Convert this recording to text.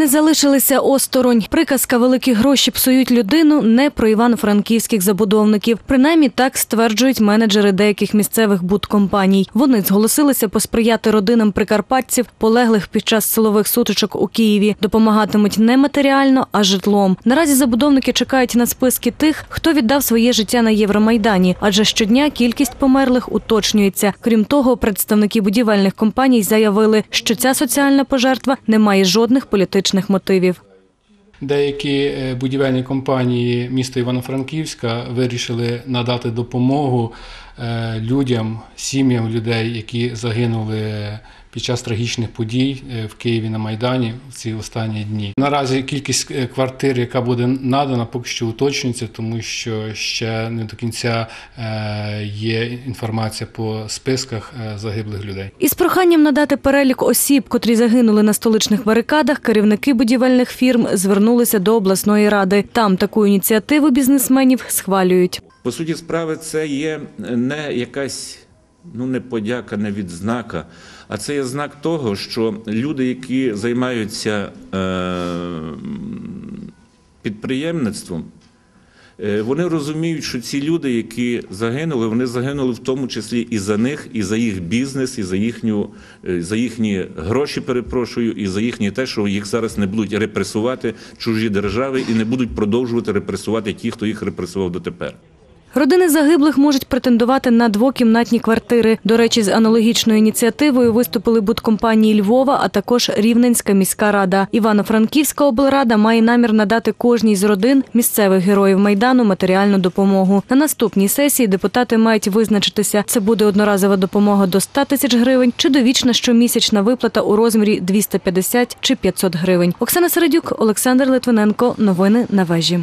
Не залишилися осторонь. Приказка великі гроші псують людину не про івано-франківських забудовників. Принаймні так стверджують менеджери деяких місцевих будкомпаній. Вони зголосилися посприяти родинам прикарпатців, полеглих під час силових сутичок у Києві. Допомагатимуть не матеріально, а житлом. Наразі забудовники чекають на списки тих, хто віддав своє життя на Євромайдані, адже щодня кількість померлих уточнюється. Крім того, представники будівельних компаній заявили, що ця соціальна пожертва не має жодних політичних мотивів. Деякі е, будівельні компанії міста Івано-Франківська вирішили надати допомогу е, людям, сім'ям людей, які загинули під час трагічних подій е, в Києві на Майдані в ці останні дні. Наразі кількість е, квартир, яка буде надана, поки що уточнюється, тому що ще не до кінця е, є інформація по списках загиблих людей. Із проханням надати перелік осіб, котрі загинули на столичних барикадах, керівники будівельних фірм звернулися до обласної ради. Там таку ініціативу бізнесменів схвалюють. По суті справи, це є не якась ну не подяка, не відзнака, а це є знак того, що люди, які займаються е, підприємництвом, е, вони розуміють, що ці люди, які загинули, вони загинули в тому числі і за них, і за їх бізнес, і за їхню е, за їхні гроші, перепрошую, і за їхнє те, що їх зараз не будуть репресувати чужі держави і не будуть продовжувати репресувати ті, хто їх репресував дотепер. Родини загиблих можуть претендувати на двокімнатні квартири. До речі, з аналогічною ініціативою виступили будкомпанії Львова, а також Рівненська міська рада. Івано-Франківська облрада має намір надати кожній з родин місцевих героїв майдану матеріальну допомогу. На наступній сесії депутати мають визначитися, це буде одноразова допомога до 100 тисяч гривень чи довічна щомісячна виплата у розмірі 250 чи 500 гривень. Оксана Середюк, Олександр Литвиненко. Новини на вежі.